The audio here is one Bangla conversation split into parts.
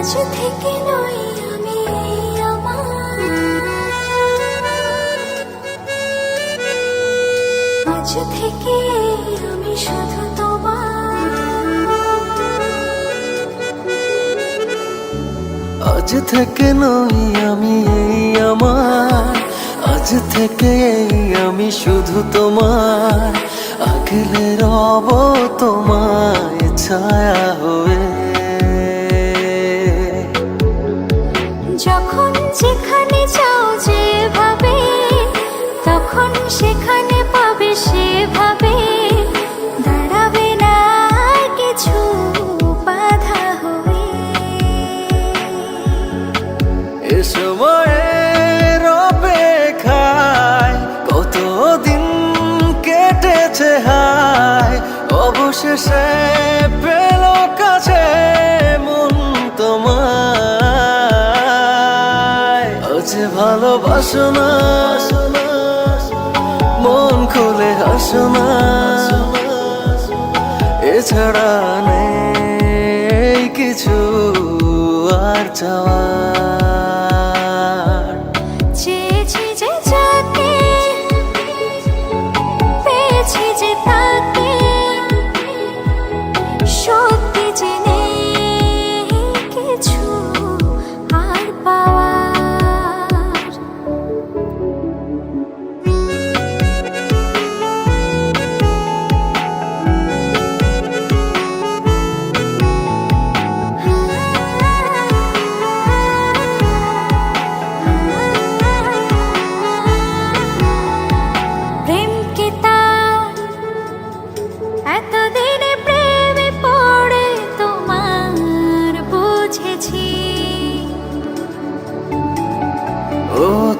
আজ থেকে নই আমি এই আমার। আজ থেকে এই আমি শুধু তোমার। আগলে রব তোমায় ছায়া হয়ে এ সময়ে রবে খায় কতদিন কেটেছে হায়, অবশেষে পেল কাছে মন তোমায়। আজ ভালোবাসো না, মন খুলে হাসো না, এছাড়া নেই কিছু আর চাওয়ার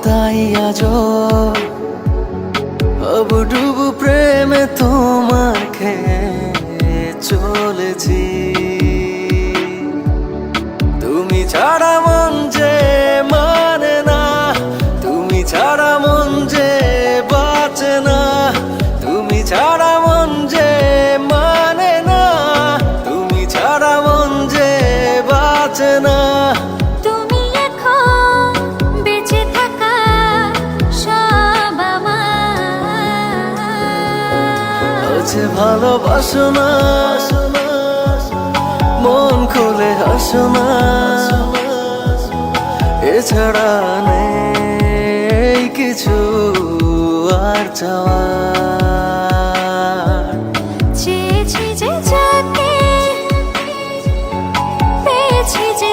তাই আজ ডুবু ভালোবাসো না। মন খুলে হাসো না। এছাড়া নেই কিছু আর চাওয়ার। চেয়েছি যে যাকে পেয়েছি যে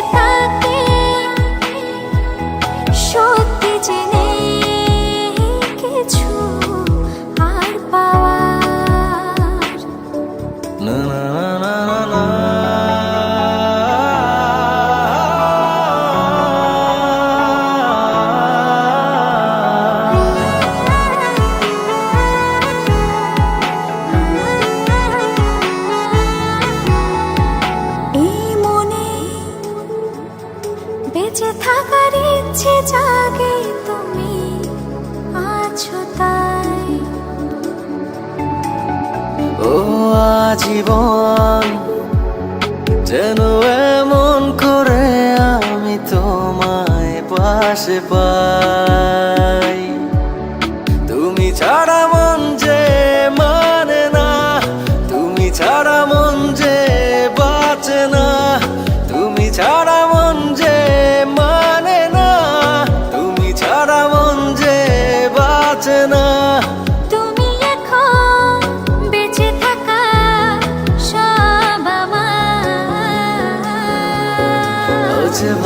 সত্যি যে থাকার ইচ্ছে জাগে তুমি, আছো তাই। ও আজীবন যেন এমন করে আমি তোমায় পাশে পাই। তুমি ছাড়া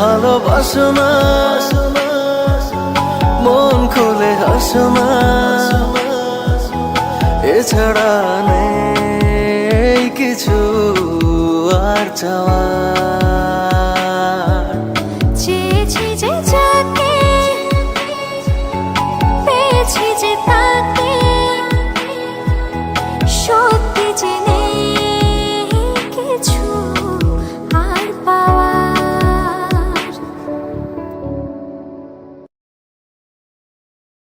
ভালোবাসো না। মন খুলে হাসো না। এছাড়া নেই কিছু আর চাওয়ার